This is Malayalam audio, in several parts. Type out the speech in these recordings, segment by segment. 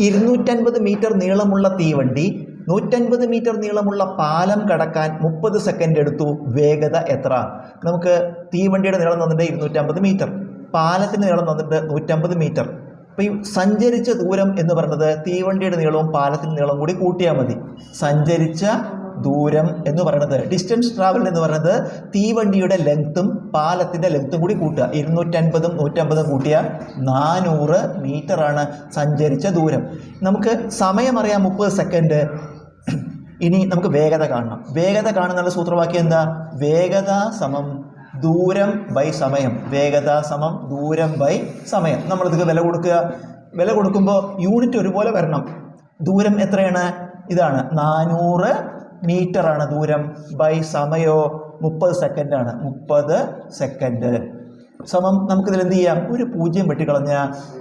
ഇരുന്നൂറ്റൻപത് മീറ്റർ നീളമുള്ള തീവണ്ടി നൂറ്റൻപത് മീറ്റർ നീളമുള്ള പാലം കടക്കാൻ മുപ്പത് സെക്കൻഡ് എടുത്തു. വേഗത എത്ര? നമുക്ക് തീവണ്ടിയുടെ നീളം തന്നിട്ട് ഇരുന്നൂറ്റമ്പത് മീറ്റർ. പാലത്തിന്റെ നീളം തന്നിട്ട് നൂറ്റമ്പത് മീറ്റർ. അപ്പോൾ ഈ സഞ്ചരിച്ച ദൂരം എന്ന് പറയുന്നത് തീവണ്ടിയുടെ നീളവും പാലത്തിന്റെ നീളവും കൂടി കൂട്ടിയാൽ മതി. സഞ്ചരിച്ച ദൂരം എന്ന് പറയുന്നത് ഡിസ്റ്റൻസ് ട്രാവൽ എന്ന് പറയുന്നത് തീവണ്ടിയുടെ ലെങ്ത്തും പാലത്തിന്റെ ലെങ്ത്തും കൂടി കൂട്ടുക. ഇരുന്നൂറ്റൻപതും നൂറ്റമ്പതും കൂട്ടിയ നാനൂറ് മീറ്ററാണ് സഞ്ചരിച്ച ദൂരം. നമുക്ക് സമയം അറിയാം മുപ്പത് സെക്കൻഡ് ഇനി നമുക്ക് വേഗത കാണണം. വേഗത കാണുന്നുള്ള സൂത്രവാക്യം എന്താ? വേഗത സമം ദൂരം ബൈ സമയം. വേഗത സമം ദൂരം ബൈ സമയം. നമ്മളിതൊക്കെ വില കൊടുക്കുക. വില കൊടുക്കുമ്പോൾ യൂണിറ്റ് ഒരുപോലെ വരണം. ദൂരം എത്രയാണ്? ഇതാണ് നാനൂറ് മീറ്ററാണ് ദൂരം. ബൈ സമയോ മുപ്പത് സെക്കൻഡാണ്. മുപ്പത് സെക്കൻഡ്. സമം നമുക്കിതിൽ എന്ത് ചെയ്യാം? ഒരു പൂജ്യം വെട്ടിക്കളഞ്ഞ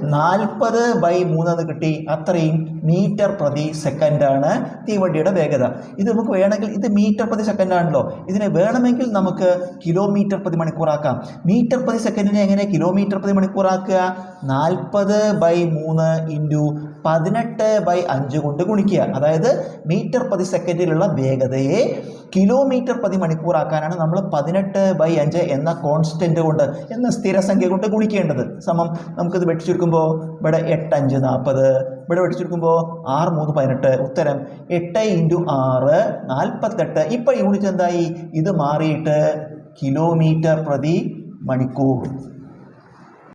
നാൽപ്പത് ബൈ മൂന്നെന്ന് കിട്ടി അത്രയും മീറ്റർ പ്രതി സെക്കൻഡാണ് തീവണ്ടിയുടെ വേഗത. ഇത് നമുക്ക് വേണമെങ്കിൽ ഇത് മീറ്റർ പ്രതി സെക്കൻഡ് ആണല്ലോ. ഇതിനെ വേണമെങ്കിൽ നമുക്ക് കിലോമീറ്റർ പ്രതി മണിക്കൂറാക്കാം. മീറ്റർ പ്രതി സെക്കൻഡിനെ എങ്ങനെ കിലോമീറ്റർ പ്രതി മണിക്കൂറാക്കുക? നാൽപ്പത് ബൈ മൂന്ന് ഇന്റു പതിനെട്ട് ബൈ അഞ്ച് കൊണ്ട് ഗുണിക്കുക. അതായത് മീറ്റർ പ്രതി സെക്കൻഡിലുള്ള വേഗതയെ കിലോമീറ്റർ പ്രതി മണിക്കൂറാക്കാനാണ് നമ്മൾ പതിനെട്ട് ബൈ അഞ്ച് എന്ന കോൺസ്റ്റന്റ് കൊണ്ട് എന്ന സ്ഥിരസംഖ്യ കൊണ്ട് ഗുണിക്കേണ്ടത്. സമം നമുക്കിത് വെട്ടിച്ചുരുക്കുമ്പോൾ ഇവിടെ എട്ട് അഞ്ച് നാൽപ്പത് ഇവിടെ വെട്ടിച്ചുരുക്കുമ്പോൾ ആറ് മൂന്ന് പതിനെട്ട് ഉത്തരം എട്ട് ഇന്റു ആറ് നാൽപ്പത്തെട്ട് ഇപ്പോൾ യൂണിറ്റ് എന്തായി? ഇത് മാറിയിട്ട് കിലോമീറ്റർ പ്രതി മണിക്കൂർ.